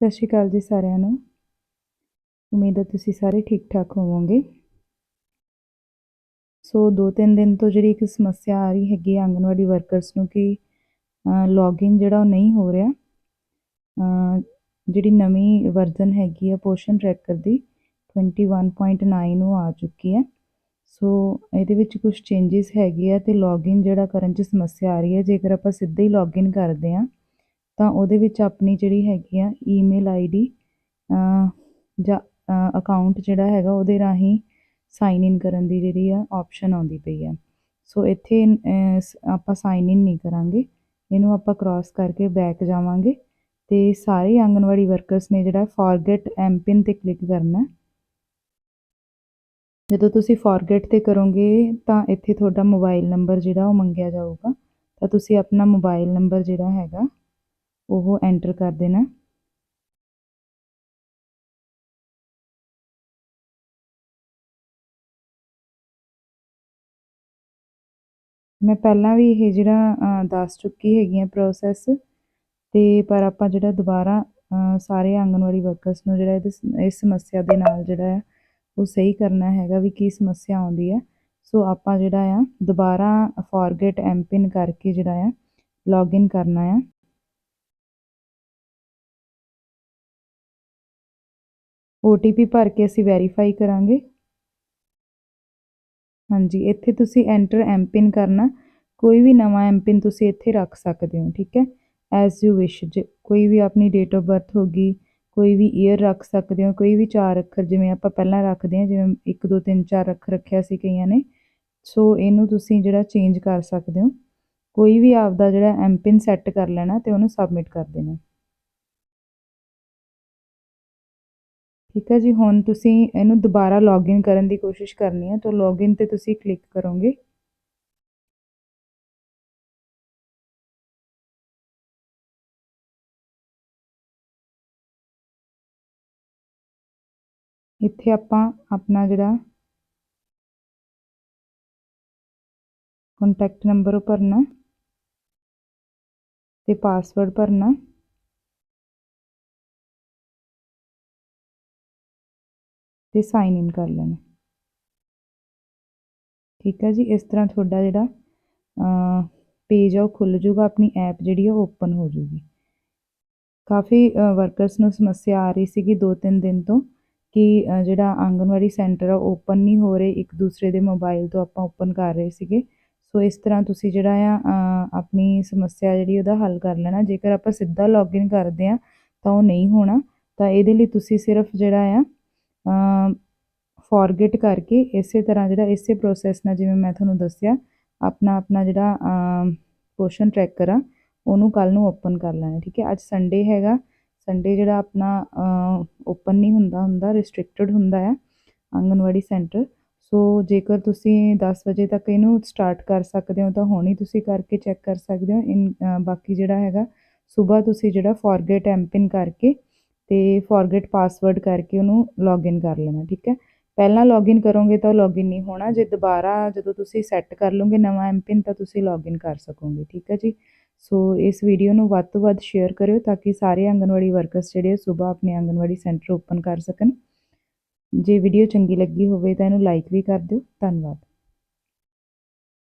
ਸਤਿ ਸ਼੍ਰੀ ਅਕਾਲ ਜੀ ਸਾਰਿਆਂ ਨੂੰ। ਉਮੀਦ ਹੈ ਤੁਸੀਂ ਸਾਰੇ ਠੀਕ ਠਾਕ ਹੋਵੋਗੇ। ਸੋ ਦੋ ਤਿੰਨ ਦਿਨ ਤੋਂ ਜਿਹੜੀ ਇੱਕ ਸਮੱਸਿਆ ਆ ਰਹੀ ਹੈਗੀ ਆਂਗਨਵਾੜੀ ਵਰਕਰਸ ਨੂੰ ਕਿ ਲੌਗਇਨ ਜਿਹੜਾ ਉਹ ਨਹੀਂ ਹੋ ਰਿਹਾ। ਜਿਹੜੀ ਨਵੀਂ ਵਰਜ਼ਨ ਹੈਗੀ ਆ ਪੋਸ਼ਨ ਟਰੈਕਰ ਦੀ 21.9 ਉਹ ਆ ਚੁੱਕੀ ਹੈ। ਸੋ ਇਹਦੇ ਵਿੱਚ ਕੁਝ ਚੇਂਜਸ ਹੈਗੇ ਆ ਤੇ ਲੌਗਇਨ ਜਿਹੜਾ ਕਰਨ 'ਚ ਸਮੱਸਿਆ ਆ ਰਹੀ ਹੈ। ਜੇਕਰ ਆਪਾਂ ਸਿੱਧਾ ਹੀ ਲੌਗਇਨ ਕਰਦੇ ਆ ਤਾਂ ਉਹਦੇ ਵਿੱਚ ਆਪਣੀ ਜਿਹੜੀ ਹੈਗੀ ਆ ਈਮੇਲ ਆਈ ਡੀ ਜਾਂ ਅਕਾਊਂਟ ਜਿਹੜਾ ਹੈਗਾ ਉਹਦੇ ਰਾਹੀਂ ਸਾਈਨ ਇਨ ਕਰਨ ਦੀ ਜਿਹੜੀ ਆ ਆਪਸ਼ਨ ਆਉਂਦੀ ਪਈ ਆ। ਸੋ ਇੱਥੇ ਆਪਾਂ ਸਾਈਨ ਇਨ ਨਹੀਂ ਕਰਾਂਗੇ। ਇਹਨੂੰ ਆਪਾਂ ਕ੍ਰਾਸ ਕਰਕੇ ਬੈਕ ਜਾਵਾਂਗੇ ਤੇ ਸਾਰੇ ਆਂਗਨਵਾੜੀ ਵਰਕਰਸ ਨੇ ਜਿਹੜਾ ਫੋਰਗੇਟ ਐਮਪਿਨ ਤੇ ਕਲਿੱਕ ਕਰਨਾ। ਜਦੋਂ ਤੁਸੀਂ ਫੋਰਗੇਟ ਤੇ ਕਰੋਗੇ ਤਾਂ ਇੱਥੇ ਤੁਹਾਡਾ ਮੋਬਾਈਲ ਨੰਬਰ ਜਿਹੜਾ ਉਹ ਮੰਗਿਆ ਜਾਊਗਾ। ਤਾਂ ਤੁਸੀਂ ਆਪਣਾ ਮੋਬਾਈਲ ਨੰਬਰ ਜਿਹੜਾ ਹੈਗਾ ਉਹ ਐਂਟਰ ਕਰ ਦੇਣਾ। ਮੈਂ ਪਹਿਲਾਂ ਵੀ ਇਹ ਜਿਹੜਾ ਦੱਸ ਚੁੱਕੀ ਹੈਗੀ ਆ ਪ੍ਰੋਸੈਸ ਤੇ ਪਰ ਆਪਾਂ ਜਿਹੜਾ ਦੁਬਾਰਾ ਸਾਰੇ ਆਂਗਨਵਾੜੀ ਵਰਕਰਸ ਨੂੰ ਜਿਹੜਾ ਇਸ ਸਮੱਸਿਆ ਦੇ ਨਾਲ ਜਿਹੜਾ ਹੈ, ਉਹ ਸਹੀ ਕਰਨਾ ਹੈਗਾ ਵੀ ਕੀ ਸਮੱਸਿਆ ਆਉਂਦੀ ਹੈ। ਸੋ ਆਪਾਂ ਜਿਹੜਾ ਆ, ਦੁਬਾਰਾ ਫੋਰਗੇਟ ਐਮਪਿਨ ਕਰਕੇ ਜਿਹੜਾ ਆ ਲੌਗਇਨ ਕਰਨਾ ਆ। OTP ਭਰ ਕੇ ਅਸੀਂ ਵੈਰੀਫਾਈ ਕਰਾਂਗੇ। ਹਾਂਜੀ, ਇੱਥੇ ਤੁਸੀਂ ਐਂਟਰ ਐਮਪਿਨ ਕਰਨਾ। ਕੋਈ ਵੀ ਨਵਾਂ ਐਮਪਿਨ ਤੁਸੀਂ ਇੱਥੇ ਰੱਖ ਸਕਦੇ ਹੋ, ਠੀਕ ਹੈ? ਐਸ ਯੂ ਵਿਸ਼ ਕੋਈ ਵੀ ਆਪਣੀ ਡੇਟ ਆਫ ਬਰਥ ਹੋਗੀ ਕੋਈ ਵੀ ਈਅਰ ਰੱਖ ਸਕਦੇ ਹੋ, ਕੋਈ ਵੀ ਚਾਰ ਅੱਖਰ ਜਿਵੇਂ ਆਪਾਂ ਪਹਿਲਾਂ ਰੱਖਦੇ ਹਾਂ, ਜਿਵੇਂ 1 2 3 4 ਅੱਖਰ ਰੱਖਿਆ ਸੀ ਕਈਆਂ ਨੇ, ਸੋ ਇਹਨੂੰ ਤੁਸੀਂ ਜਿਹੜਾ ਚੇਂਜ ਕਰ ਸਕਦੇ ਹੋ। ਕੋਈ ਵੀ ਆਪਦਾ ਜਿਹੜਾ ਐਮਪਿਨ ਸੈੱਟ ਕਰ ਲੈਣਾ ਤੇ ਉਹਨੂੰ ਸਬਮਿਟ ਕਰ ਦੇਣਾ। ਠੀਕ ਹੈ ਜੀ, ਹੁਣ ਤੁਸੀਂ ਇਹਨੂੰ ਦੁਬਾਰਾ ਲੌਗਇਨ ਕਰਨ ਦੀ ਕੋਸ਼ਿਸ਼ ਕਰਨੀ ਹੈ, ਤਾਂ ਲੌਗਇਨ ਤੇ ਤੁਸੀਂ ਕਲਿੱਕ ਕਰੋਗੇ। ਇੱਥੇ ਆਪਾਂ ਆਪਣਾ ਜਿਹੜਾ ਕੰਟੈਕਟ ਨੰਬਰ ਭਰਨਾ ਤੇ ਪਾਸਵਰਡ ਭਰਨਾ ਤੇ ਸਾਈਨ ਇਨ ਕਰ ਲੈਣਾ। ਠੀਕ ਹੈ ਜੀ, ਇਸ ਤਰ੍ਹਾਂ ਤੁਹਾਡਾ ਜਿਹੜਾ ਪੇਜ ਆ ਉਹ ਖੁੱਲ ਜਾਊਗਾ, ਆਪਣੀ ਐਪ ਜਿਹੜੀ ਉਹ ਓਪਨ ਹੋ ਜਾਊਗੀ। ਕਾਫੀ ਵਰਕਰਸ ਨੂੰ ਸਮੱਸਿਆ ਆ ਰਹੀ ਸੀਗੀ ਦੋ ਤਿੰਨ ਦਿਨ ਤੋਂ ਕਿ ਜਿਹੜਾ ਆਂਗਨਵਾੜੀ ਸੈਂਟਰ ਆ ਓਪਨ ਨਹੀਂ ਹੋ ਰਹੇ, ਇੱਕ ਦੂਸਰੇ ਦੇ ਮੋਬਾਈਲ ਤੋਂ ਆਪਾਂ ਓਪਨ ਕਰ ਰਹੇ ਸੀਗੇ। ਸੋ ਇਸ ਤਰ੍ਹਾਂ ਤੁਸੀਂ ਜਿਹੜਾ ਆ ਆਪਣੀ ਸਮੱਸਿਆ ਜਿਹੜੀ ਉਹਦਾ ਹੱਲ ਕਰ ਲੈਣਾ। ਜੇਕਰ ਆਪਾਂ ਸਿੱਧਾ ਲੌਗਇਨ ਕਰਦੇ ਆ, ਤਾਂ ਉਹ ਨਹੀਂ ਹੋਣਾ। ਤਾਂ ਇਹਦੇ ਲਈ ਤੁਸੀਂ ਸਿਰਫ ਜਿਹੜਾ ਆ ਫੋਰਗੇਟ ਕਰਕੇ ਇਸੇ ਤਰ੍ਹਾਂ ਜਿਹੜਾ ਇਸੇ ਪ੍ਰੋਸੈਸ ਨਾਲ ਜਿਵੇਂ ਮੈਂ ਤੁਹਾਨੂੰ ਦੱਸਿਆ, ਆਪਣਾ ਆਪਣਾ ਜਿਹੜਾ ਪੋਸ਼ਨ ਟਰੈਕਰ ਆ ਉਹਨੂੰ ਕੱਲ ਨੂੰ ਓਪਨ ਕਰ ਲੈਣਾ, ਠੀਕ ਹੈ? ਅੱਜ ਸੰਡੇ ਹੈਗਾ ਸੰਡੇ ਜਿਹੜਾ ਆਪਣਾ ਓਪਨ ਨਹੀਂ ਹੁੰਦਾ ਹੁੰਦਾ ਰਿਸਟ੍ਰਿਕਟਡ ਹੁੰਦਾ ਹੈ, ਆਂਗਨਵਾੜੀ ਸੈਂਟਰ ਸੋ ਜੇਕਰ ਤੁਸੀਂ 10 ਵਜੇ ਤੱਕ ਇਹਨੂੰ ਸਟਾਰਟ ਕਰ ਸਕਦੇ ਹੋ, ਤਾਂ ਹੁਣੀ ਤੁਸੀਂ ਕਰਕੇ ਚੈੱਕ ਕਰ ਸਕਦੇ ਹੋ, ਇਨ ਬਾਕੀ ਜਿਹੜਾ ਹੈਗਾ, ਸਵੇਰ ਤੁਸੀਂ ਜਿਹੜਾ ਫੋਰਗੇਟ ਐਮਪਿਨ ਕਰਕੇ ਤੇ ਫੋਰਗੇਟ ਪਾਸਵਰਡ ਕਰਕੇ ਉਹਨੂੰ ਲੌਗਇਨ ਕਰ ਲੈਣਾ, ਠੀਕ ਹੈ? ਪਹਿਲਾਂ ਲੌਗਇਨ ਕਰੋਗੇ ਤਾਂ ਲੌਗਇਨ ਨਹੀਂ ਹੋਣਾ, ਜੇ ਦੁਬਾਰਾ ਜਦੋਂ ਤੁਸੀਂ ਸੈੱਟ ਕਰ ਲਓਗੇ ਨਵਾਂ ਐਮਪਿਨ ਤਾਂ ਤੁਸੀਂ ਲੌਗਇਨ ਕਰ ਸਕੋਗੇ, ਠੀਕ ਹੈ ਜੀ? ਸੋ ਇਸ ਵੀਡੀਓ ਨੂੰ ਵੱਧ ਤੋਂ ਵੱਧ ਸ਼ੇਅਰ ਕਰਿਓ ਤਾਂ ਕਿ ਸਾਰੇ ਆਂਗਨਵਾੜੀ ਵਰਕਰਸ ਜਿਹੜੇ ਸਵੇਰ ਆਪਣੇ ਆਂਗਨਵਾੜੀ ਸੈਂਟਰ ਓਪਨ ਕਰ ਸਕਣ। ਜੇ ਵੀਡੀਓ ਚੰਗੀ ਲੱਗੀ ਹੋਵੇ ਤਾਂ ਇਹਨੂੰ ਲਾਈਕ ਵੀ ਕਰ ਦਿਓ। ਧੰਨਵਾਦ।